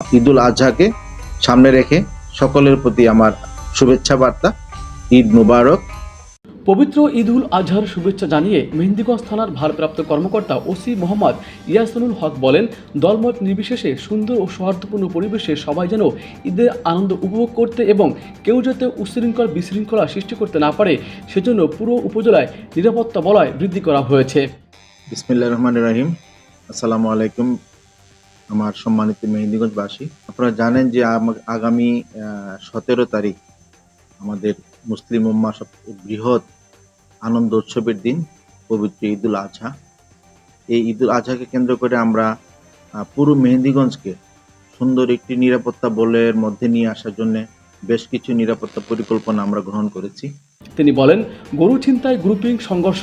ঈদুল আজহাকে সামনে রেখে সকলের প্রতি আমার শুভেচ্ছা বার্তা। ঈদ মুবারক। পবিত্র ঈদুল আজহার শুভেচ্ছা জানিয়ে মেহেন্দিগঞ্জ থানার ভারপ্রাপ্ত কর্মকর্তা ওসি মোহাম্মদ ইয়াসিনুল হক বলেন দলমত নির্বিশেষে সুন্দর ও সৌহার্দ্যপূর্ণ পরিবেশে সবাই যেন ঈদের আনন্দ উপভোগ করতে এবং কেউ যাতে উশৃঙ্খল বিশৃঙ্খলা সৃষ্টি করতে না পারে সেজন্য পুরো উপজেলায় নিরাপত্তা বলয় বৃদ্ধি করা হয়েছে। বিসমিল্লাহ রহমান রাহিম। আসসালামু আলাইকুম। আমার সম্মানিত মেহেন্দিগঞ্জবাসী আপনারা জানেন যে আগামী সতেরো তারিখ আমাদের মুসলিম উম্মা বৃহৎ আনন্দ উৎসবের দিন, পবিত্র ঈদুল আজহা। এই ঈদুল আজহাকে কেন্দ্র করে আমরা পুরো মেহেন্দিগঞ্জকে সুন্দর একটি নিরাপত্তা বলয়ের মধ্যে নিয়ে আসার জন্য বেশ কিছু নিরাপত্তা পরিকল্পনা আমরা গ্রহণ করেছি। তিনি বলেন গরু ছিনতাই গ্রুপিং সংঘর্ষ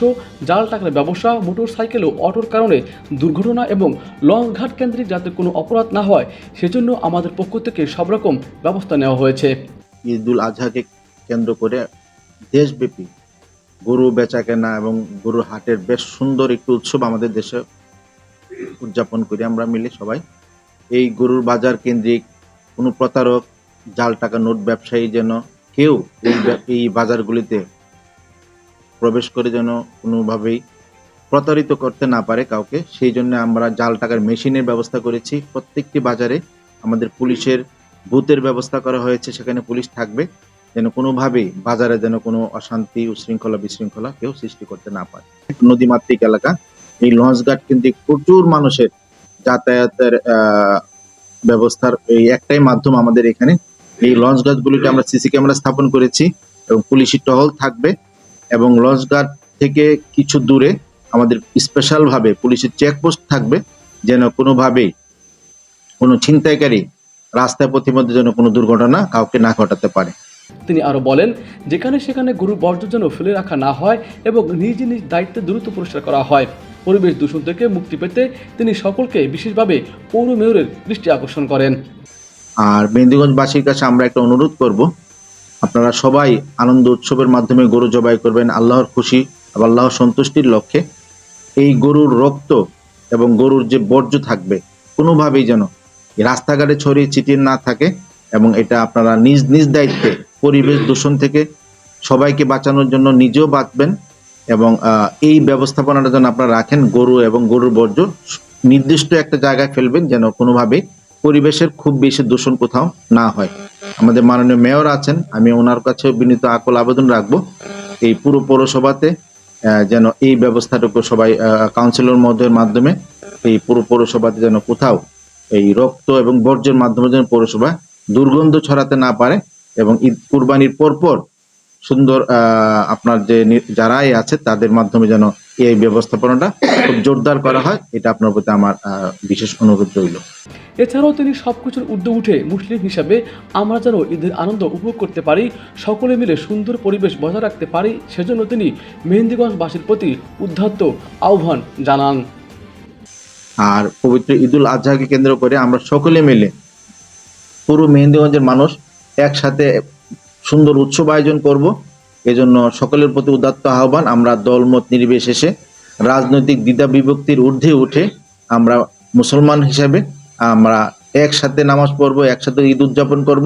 জাল টাকার ব্যবসা মোটর সাইকেল ও অটোর কারণে দুর্ঘটনা এবং লঞ্চঘাট কেন্দ্রিক যাতে কোনো অপরাধ না হয় সেজন্য আমাদের পক্ষ থেকে সব রকম ব্যবস্থা নেওয়া হয়েছে। ঈদুল আজহাকে কেন্দ্র করে দেশব্যাপী গরু বেচা কেনা এবং গরুর হাটের বেশ সুন্দর একটি উৎসব আমাদের দেশে উদযাপন করি আমরা মিলে সবাই। এই গরুর বাজার কেন্দ্রিক কোনো প্রতারক জাল টাকা নোট ব্যবসায়ী যেন কেউ এই বাজারগুলিতে প্রবেশ করে যেন কোনোভাবেই প্রতারিত করতে না পারে কাউকে। সেই জন্য আমরা জাল টাকার মেশিনের ব্যবস্থা করেছি। প্রত্যেকটি বাজারে আমাদের পুলিশের বুথের ব্যবস্থা করা হয়েছে। সেখানে পুলিশ থাকবে যেন কোনোভাবেই বাজারে যেন কোনো অশান্তি, উশৃঙ্খলা, বিশৃঙ্খলা কেউ সৃষ্টি করতে না পারে। নদীমাতৃক এলাকা, এই লঞ্চঘাট কিন্তু প্রচুর মানুষের যাতায়াতের ব্যবস্থার এই একটাই মাধ্যম আমাদের এখানে এই লঞ্চ গাছগুলিতে আমরা সিসি ক্যামেরা স্থাপন করেছি এবং পুলিশি টহল থাকবে এবং লঞ্চ গার্ড থেকে কিছু দূরে আমাদের স্পেশাল ভাবে পুলিশের চেকপোস্ট থাকবে যেন কোনোভাবেই কোনো ছিনতাইকারী রাস্তায় পথিমধ্যে যেন কোনো দুর্ঘটনা কাউকে না ঘটাতে পারে। তিনি আরও বলেন, যেখানে সেখানে গরুর বর্জ্য যেন ফেলে রাখা না হয় এবং নিজ নিজ দায়িত্বে দ্রুত পরিষ্কার করা হয়। পরিবেশ দূষণ থেকে মুক্তি পেতে তিনি সকলকে বিশেষভাবে পৌর মেয়রের দৃষ্টি আকর্ষণ করেন। আর মেহেন্দিগঞ্জবাসীর কাছে আমরা একটা অনুরোধ করব। আপনারা সবাই আনন্দ উৎসবের মাধ্যমে গরু জবাই করবেন, আল্লাহর খুশি এবং আল্লাহর সন্তুষ্টির লক্ষ্যে। এই গরুর রক্ত এবং গরুর যে বর্জ্য থাকবে, কোনোভাবেই যেন রাস্তাঘাটে ছড়িয়ে ছিটিয়ে না থাকে এবং এটা আপনারা নিজ নিজ দায়িত্বে, পরিবেশ দূষণ থেকে সবাইকে বাঁচানোর জন্য নিজেও বাঁচবেন এবং এই ব্যবস্থাপনাটা যেন আপনারা রাখেন, গরু এবং গরুর বর্জ্য নির্দিষ্ট একটা জায়গায় ফেলবেন যেন কোনোভাবেই পরিবেশের খুব বেশি দূষণ কোথাও না হয়। আমাদের মাননীয় মেয়র আছেন, আমি ওনার কাছে বিনীত আকল আবেদন রাখব। এই পুরো পৌরসভাতে যেন এই ব্যবস্থাটুকু সবাই কাউন্সিলর মধ্যের মাধ্যমে এই পুরো পৌরসভাতে যেন কোথাও এই রক্ত এবং বর্জ্যের মাধ্যমে যেন পৌরসভা দুর্গন্ধ ছড়াতে না পারে এবং ঈদ কুরবানির পরপর সুন্দর আপনার যে যারাই আছে তাদের মাধ্যমে যেন এই ব্যবস্থাপনাটা খুব জোরদার করা হয় এটা আপনার প্রতি আমার বিশেষ অনুরোধ রইল। এছাড়াও তিনি সবকিছুর ঊর্ধ্বে উঠে মুসলিম হিসাবে আমরা যেন ঈদের আনন্দ উপভোগ করতে পারি সকলে মিলে সুন্দর পরিবেশ বজায় রাখতে পারি সেজন্য তিনি মেহেন্দিগঞ্জবাসীর প্রতি উদ্ধাত্ত আহ্বান জানান। আর পবিত্র ঈদুল আজহাকে কেন্দ্র করে আমরা সকলে মিলে পুরো মেহেন্দিগঞ্জের মানুষ একসাথে সুন্দর উৎসব আয়োজন করব। এজন্য সকলের প্রতি উদাত্ত আহ্বান, আমরা দলমত নির্বিশেষে রাজনৈতিক দ্বিধা বিভক্তির ঊর্ধ্বে উঠে আমরা মুসলমান হিসাবে আমরা একসাথে নামাজ পড়ব, একসাথে ঈদ উদযাপন করব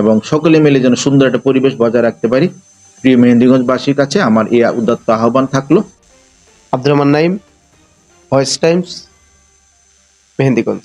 এবং সকলে মিলে যেন সুন্দর একটা পরিবেশ বজায় রাখতে পারি। প্রিয় মেহেন্দিগঞ্জ মেহেন্দিগঞ্জবাসীর কাছে আমার এই উদাত্ত আহ্বান থাকল। Abdur Rahman Naim Voice Times, Mehendiganj.